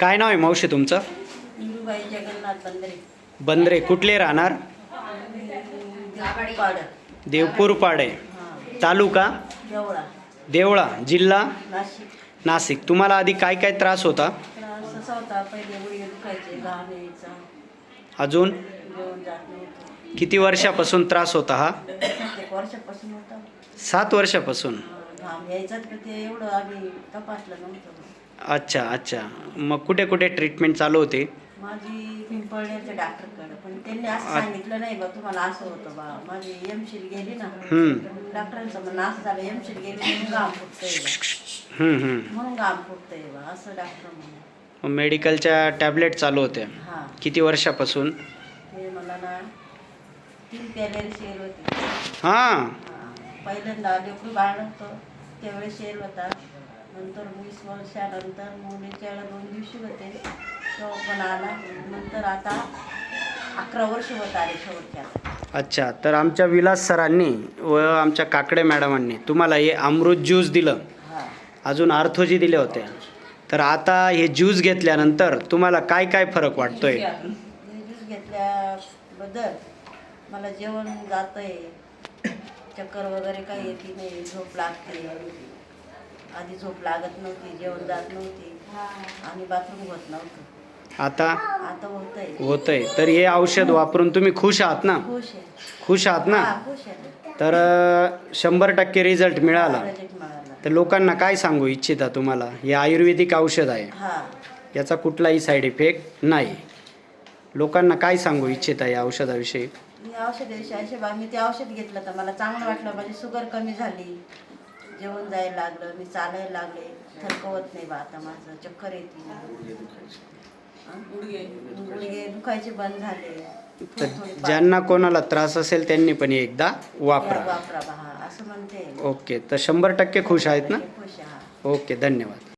काय नाव आहे मावशी तुमचं? इंदुबाई जगन्नाथ बंदरे. बंद्रे कुठले राहणार? देवपूर पाडे तालुका? देवळा. देवळा. जिल्हा? नाशिक. नाशिक. तुम्हाला आधी काय काय त्रास होता? त्रास असा होता पहिले गुडघे दुखायचे घाम यायचा. अजून? जेवण जात नव्हतं. किती वर्षापासून त्रास होता हा? वर्षापासून होता. सात वर्षापासून. घाम ते एवढं आम्ही तपासलं नव्हतं. अच्छा अच्छा. मग कुठे कुठे ट्रीटमेंट चालू होते? माझी पिंपळण्याच्या डॉक्टरकडे पण त्यांनी असं सांगितलं नाही बा तुम्हाला असं होतं बा. माझी एमशील गेली ना. हम्म. डॉक्टरांचं म्हणणं असं झालं एमशील गेली म्हणून घाम फुटतंय बा. हम्म, हम्म. म्हणून घाम फुटतंय बा असं डॉक्टर म्हणे मग मेडिकलच्या टॅबलेट चालू होत्या. हां. किती वर्षापासून? ते मला ना तीन होते. हां. हां. पहिल्यांदा लेकरू बाळ होतं त्यावेळेस शेल होता. नंतर वीस वर्षानंतर मुलीच्या वेळेला दोन दिवशी होते. तेव्हा पण आला. नंतर आता अकरा वर्ष होत आले शेवटच्या. अच्छा तर आमच्या विलास सरांनी व आमच्या काकडे मॅडमांनी तुम्हाला हे अमृत ज्यूस दिलं. हां. अजून आर्थोजी दिल्या होत्या. तर आता हे ज्यूस घेतल्यानंतर तुम्हाला काय काय फरक वाटतोय? ज्यूस घेतल्याबद्दल मला जेवण जात आहे चक्कर वगैरे काही येते नाही झोप लागते. आधी झोप लागत नव्हती जेवण जात नव्हती आणि बाथरूम होत नव्हतं. आता? आता होतंय. होतंय. तर हे औषध वापरून तुम्ही खुश आहात ना? खुश आहे. खुश आहात ना? हा, खुश आहे तर अं, शंभर टक्के रिझल्ट मिळाला. प्रोजेक्ट मिळाला. तर लोकांना काय सांगू इच्छिता तुम्हाला? हे आयुर्वेदिक औषध आहे. हा. याचा कुठलाही साईड इफेक्ट नाही. लोकांना काय सांगू इच्छिता या औषधाविषयी? मी औषधाविषयी असे बा मी ते औषध घेतलं तर मला चांगलं वाटलं माझी शुगर कमी झाली. जेवण जायला लागलं मी चालायला लागले. थरकवत नाही बा आता माझं चक्कर येते? गुडघे. दुखायचे बंद झाले. तर ज्यांना कोणाला त्रास असेल त्यांनी पण एकदा वापरा. वापरा बा हा असं म्हणते. ओके तर शंभर टक्के खुश आहेत ना? खुश हा. ओके धन्यवाद.